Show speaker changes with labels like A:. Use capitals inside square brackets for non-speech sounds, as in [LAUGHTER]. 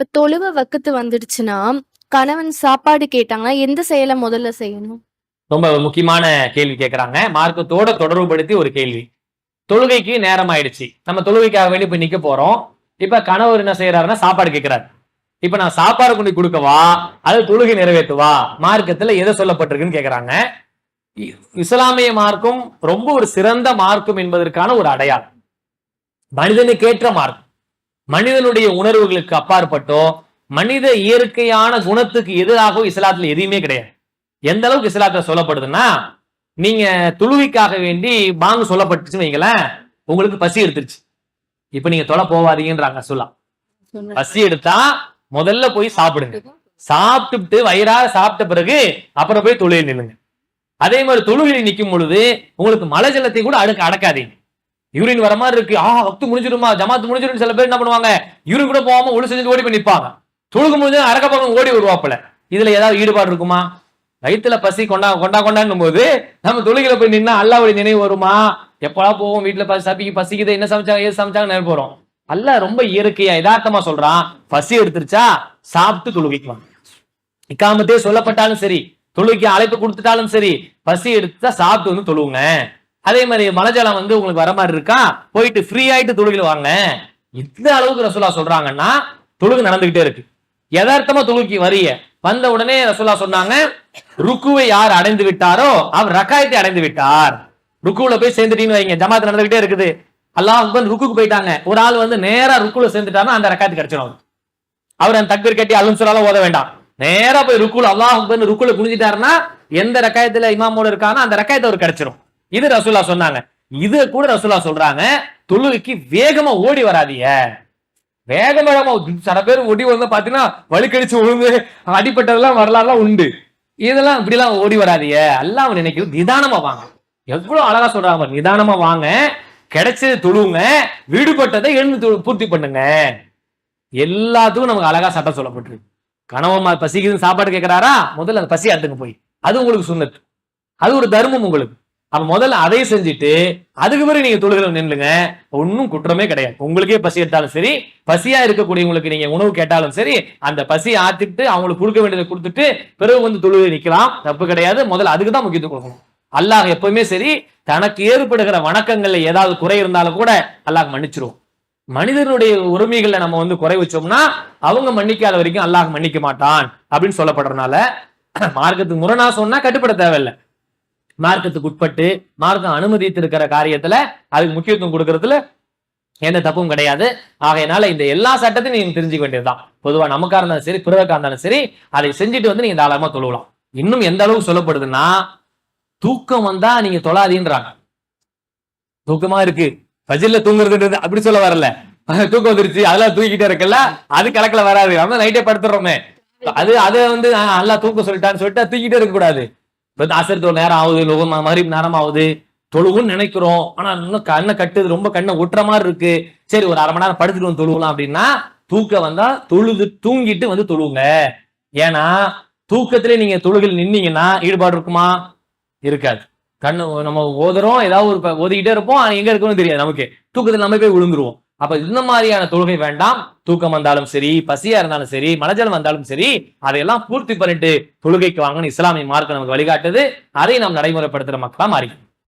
A: இப்ப தொழுவ வக்கத்து வந்துடுச்சுன்னா கணவன் சாப்பாடு கேட்டாங்கன்னா எந்த செயலை முதல்ல செய்யணும்?
B: ரொம்ப முக்கியமான கேள்வி கேட்கறாங்க மார்க்கத்தோட தொடர்புபடுத்தி ஒரு கேள்வி. தொழுகைக்கு நேரம் ஆயிடுச்சு நம்ம தொழுகைக்காக வேண்டி போய் நிக்க போறோம். இப்ப கணவர் என்ன செய்யறாருன்னா சாப்பாடு கேட்கிறாரு இப்ப நான் சாப்பாடு கொண்டு கொடுக்கவா? அல்லது தொழுகை நிறைவேற்றுவா மார்க்கத்துல எதை சொல்லப்பட்டிருக்குன்னு கேக்குறாங்க. இஸ்லாமிய மார்க்கம் ரொம்ப ஒரு சிறந்த மார்க்கம் என்பதற்கான ஒரு அடையாளம். மனிதனுக்கேற்ற மார்க்கம் மனிதனுடைய உணர்வுகளுக்கு அப்பாற்பட்டோ மனித இயற்கையான குணத்துக்கு எதிராகவும் இஸ்லாத்துல எதுவுமே கிடையாது. எந்த அளவுக்கு இஸ்லாத்துல சொல்லப்படுதுன்னா நீங்க தொழுகைக்காக வேண்டி பாங்கு சொல்லப்பட்டுச்சுன்னு வைங்களேன் உங்களுக்கு பசி எடுத்துருச்சு. இப்ப நீங்க தொலை போவாதீங்கன்றாங்க சொல்லலாம் பசி எடுத்தா முதல்ல போய் சாப்பிடுங்க. சாப்பிட்டுட்டு வயிறார சாப்பிட்ட பிறகு அப்புறம் போய் தொழுகை நில்லுங்க. அதே மாதிரி தொழுகையில் நிற்கும் பொழுது உங்களுக்கு மலை ஜலத்தை கூட அடுக்க அடக்காதீங்க. யூரின் வர மாதிரி இருக்கு. ஆ வக்து முடிஞ்சிருமா ஜமாத்து முடிஞ்சிரும் சில பேர் என்ன பண்ணுவாங்க? யூரின் கூட போகாம ஒழு செஞ்சு ஓடி போய் நிப்பாங்க தொழுகு முடிஞ்சு அரக்க பக்கம் ஓடி வருவாப்புல. இதுல ஏதாவது ஈடுபாடு இருக்குமா? வயிற்றுல பசி கொண்டா கொண்டா கொண்டாடும் போது நம்ம தொழுகில போய் நின்னா அல்லாவுடைய நினைவு வருமா? எப்படா போவோம்? வீட்டுல பசி சப்பிக்கு பசிக்குது என்ன சமைச்சாங்க ஏது சமைச்சாங்க நினைவு போறோம் அல்ல ரொம்ப இயற்கையா யதார்த்தமா சொல்றான். பசி எடுத்துருச்சா சாப்பிட்டு தொழுகிக்குவாங்க இக்காமத்தே சொல்லப்பட்டாலும் சரி தொழுகி அழைப்பு கொடுத்துட்டாலும் சரி பசி எடுத்தா சாப்பிட்டு வந்து தொழுவுங்க. அதே மாதிரி மலஜலம் வந்து உங்களுக்கு வர மாதிரி இருக்கா? போயிட்டு ஃப்ரீ ஆயிட்டு தொழுகையில் வாங்க. இந்த அளவுக்கு ரசூலா சொல்றாங்கன்னா தொழுகு நடந்துகிட்டே இருக்கு. யதார்த்தமா தொழுகி வரிய வந்த உடனே ரசூலா சொன்னாங்க ருக்குவை யார் அடைந்து விட்டாரோ அவர் ரக்காயத்தை அடைந்து விட்டார். ருக்குல போய் சேர்ந்துட்டீங்கன்னு வைங்க. ஜமாத் நடந்துகிட்டே இருக்குது. அல்லாஹ் அக்பர் ருக்குக்கு போயிட்டாங்க. ஒரு ஆள் வந்து நேரா ருக்குல சேர்ந்துட்டாருன்னா அந்த ரக்காயத்து கிடைச்சிடும் அவர். அந்த தக்பீர் கட்டி அலும் சொல்லாலும் ஓத வேண்டாம். நேரா போய் ருக்குல அல்லாஹ் அக்பர் ருக்குல குனிஞ்சிட்டாருன்னா எந்த ரக்காயத்துல இமாமோட இருக்கானோ அந்த ரக்காயத்தை அவர் கிடைச்சிரும் இது ரசூலா சொன்னாங்க. இது கூட ரசூலா சொல்றாங்க தொழுகைக்கு வேகமா ஓடி வராதிய வேக வேகமா சில பேர் ஓடி வந்து பாத்தீங்கன்னா வழுக்கடிச்சு விழுந்து அடிப்பட்டதெல்லாம் வரலாறுலாம் உண்டு. இதெல்லாம் இப்படிலாம் ஓடி வராதிய எல்லாம் அவன் நினைக்கிறது நிதானமா வாங்க. எவ்வளவு அழகா சொல்றாங்க நிதானமா வாங்க. கிடைச்சது தொழுவுங்க விடுபட்டதை எழுந்து பூர்த்தி பண்ணுங்க. எல்லாத்துக்கும் நமக்கு அழகா சட்டம் சொல்லப்பட்டிருக்கு. கணவன் பசிக்குதுன்னு சாப்பாடு கேட்கிறாரா முதல்ல அந்த பசி அடுத்துங்க போய். அது உங்களுக்கு சுண்ணத்து. அது ஒரு தர்மம் உங்களுக்கு. அப்ப முதல்ல அதை செஞ்சுட்டு அதுக்கு பிறகு நீங்க தொழுகிற நின்னுங்க. ஒன்னும் குற்றமே கிடையாது. உங்களுக்கே பசி எடுத்தாலும் சரி பசியா இருக்கக்கூடியவங்களுக்கு நீங்க உணவு கேட்டாலும் சரி அந்த பசி ஆத்திட்டு அவங்களுக்கு கொடுக்க வேண்டியதை கொடுத்துட்டு பிறகு வந்து தொழுகை நிக்கலாம். தப்பு கிடையாது. முதல்ல அதுக்கு தான் முக்கியத்துவம் கொடுக்கணும். அல்லாஹ் எப்பவுமே சரி தனக்கு ஏற்படுகிற வணக்கங்கள்ல ஏதாவது குறை இருந்தாலும் கூட அல்லாஹ் மன்னிச்சிரும் மனிதனுடைய உரிமைகளை நம்ம வந்து குறை வச்சோம்னா அவங்க மன்னிக்காத வரைக்கும் அல்லாஹ் மன்னிக்க மாட்டான் அப்படின்னு சொல்லப்படுறதுனால மார்க்கத்துக்கு முரணா சொன்னா கட்டுப்பட தேவையில்லை. மார்க்கத்துக்கு உட்பட்டு மார்க்கம் அனுமதித்திருக்கிற காரியத்துல அதுக்கு முக்கியத்துவம் கொடுக்கறதுல எந்த தப்பும் கிடையாது. ஆகையினால இந்த எல்லா சட்டத்தையும் நீங்க தெரிஞ்சுக்க வேண்டியதுதான். பொதுவா நமக்கா இருந்தாலும் சரி பிறருக்கா இருந்தாலும் சரி அதை செஞ்சுட்டு வந்து நீங்க தாராளமா தொழுவலாம் இன்னும் எந்த அளவுக்கு சொல்லப்படுதுன்னா தூக்கம் வந்தா நீங்க தொழாதீன்றாங்க. தூக்கமா இருக்கு. பஜில்ல தூங்குறதுன்றது அப்படி சொல்ல வரல. [LAUGHS] தூக்கம் வந்துருச்சு அதெல்லாம் தூக்கிட்டே இருக்கல அது கணக்குல வராது. நம்ம நைட்டே படுத்துறோமே. அது அதை வந்து நல்லா தூக்கம் சொல்லிட்டான்னு சொல்லிட்டு தூக்கிட்டே இருக்க கூடாது. இப்போ ஆசிரியத்தோட நேரம் ஆகுது லோகம் மகரிப் நேரம் ஆகுது. தொழுவுன்னு நினைக்கிறோம். ஆனா இன்னும் கண்ணை கட்டுது ரொம்ப கண்ணை ஒட்டுற மாதிரி இருக்கு. சரி ஒரு அரை மணி நேரம் படுத்துட்டு வந்து தொழுவலாம் அப்படின்னா தூக்கம் வந்தா தொழுது தூங்கிட்டு வந்து தொழுவுங்க ஏன்னா தூக்கத்திலே நீங்க தொழுகில் நின்னீங்கன்னா ஈடுபாடு இருக்குமா? இருக்காது. கண்ணு நம்ம ஓதுறோம் ஏதாவது ஒரு ஓதிக்கிட்டே இருப்போம் எங்க இருக்குன்னு தெரியாது நமக்கு. தூக்கத்தில் நம்ம போய் விழுந்துருவோம். அப்ப இந்த மாதிரியான தொழுகை வேண்டாம். தூக்கம் வந்தாலும் சரி பசியா இருந்தாலும் சரி மலஜலம் வந்தாலும் சரி அதையெல்லாம் பூர்த்தி பண்ணிட்டு தொழுகைக்கு வாங்கன்னு இஸ்லாமிய மார்க்கம் நமக்கு வழிகாட்டுது. அதை நாம் நடைமுறைப்படுத்துற மக்களா மாறி